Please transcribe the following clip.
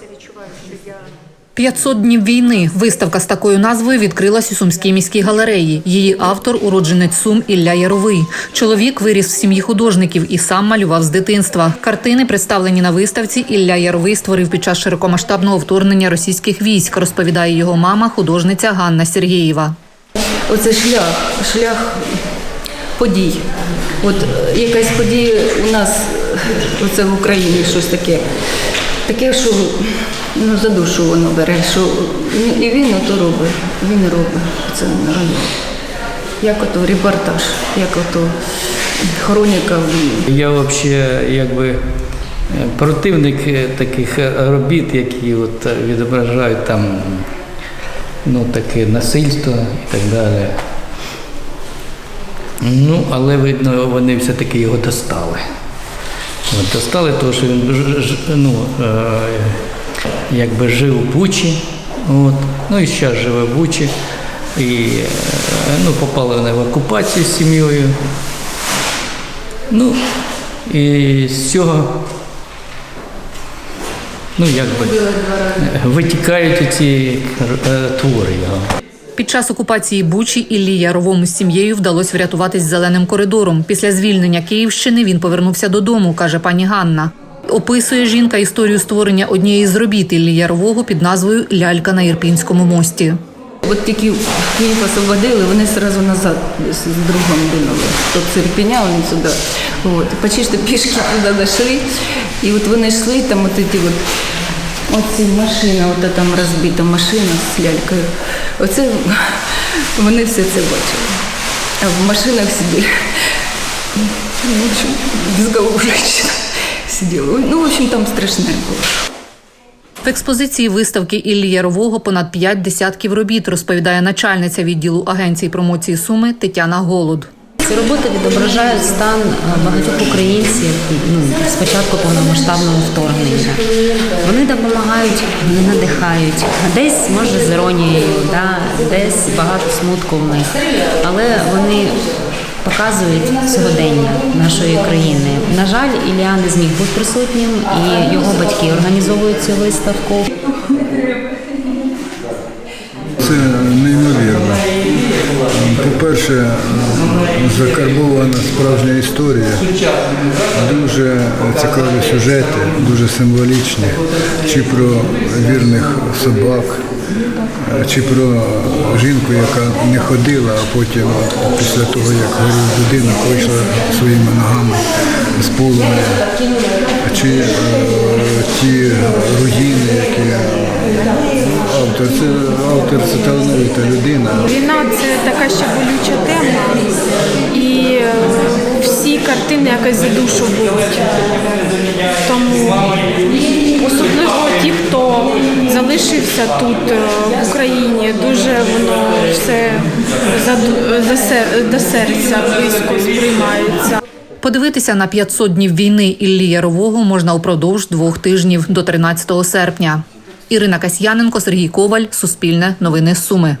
це відчуваю, що я 500 днів війни. Виставка з такою назвою відкрилась у Сумській міській галереї. Її автор уродженець Сум Ілля Яровий. Чоловік виріс в сім'ї художників і сам малював з дитинства. Картини, представлені на виставці, Ілля Яровий створив під час широкомасштабного вторгнення російських військ, розповідає його мама, художниця Ганна Сергієва. Оце шлях, шлях подій. От е, якась подія у нас, оце в Україні щось таке. Таке, що ну, за душу воно бере, що ну, і він ото робить, він робить. Це реально. Як ото репортаж, як ото хроніка. Я взагалі якби противник е, таких е, робіт, які от е, відображають там ну, таке насильство і так далі. Ну, але видно, вони все-таки його достали. От, достали, тому що він ну, е, якби жив у Бучі, от, ну і зараз живе в Бучі. І е, ну, попали вони в окупацію з сім'єю. Ну, і з цього, ну, якби, витікають ці е, твори його. Під час окупації Бучі Іллі Яровому з сім'єю вдалося врятуватись зеленим коридором. Після звільнення Київщини він повернувся додому, каже пані Ганна. Описує жінка історію створення однієї з робіт Іллі Ярового під назвою Лялька на Ірпінському мості. От тільки Київ освободили, вони одразу назад з другом двинули. Тобто з Ірпеня вони сюди. От. Почти пішки туди дійшли. І от вони йшли, там от ці от, оці машина, от там розбита машина з лялькою. Оце вони все це бачили. А в машинах сиділи. Ну, в общем, без головы женщина. Ну, в общем, там страшне було. В експозиції виставки Іллі Ярового понад п'ять десятків робіт, розповідає начальниця відділу агенції промоції Суми Тетяна Голод. Ці роботи відображають стан е, багатьох українців ну, з повномасштабного вторгнення. Вони допомагають, вони надихають. Десь може з іронією, да, десь багато смутку в них, але вони показують сьогодення нашої країни. На жаль, Ілля не зміг бути присутнім, і його батьки організовують цю виставку. По-перше, закарбована справжня історія, дуже цікаві сюжети, дуже символічні, чи про вірних собак, чи про жінку, яка не ходила, а потім після того, як горів будинок, вийшла своїми ногами з полум'я, чи е, ті руїни, автор, це автор це талановита людина. Війна це така ще болюча тема, і е, всі картини якось за душу беруть. Тому особливо ті, хто залишився тут е, в Україні, дуже воно все за, за до серця близько сприймається. Подивитися на 500 днів війни Іллі Ярового можна упродовж двох тижнів до 13 серпня. Ірина Касьяненко, Сергій Коваль, Суспільне, Новини Суми.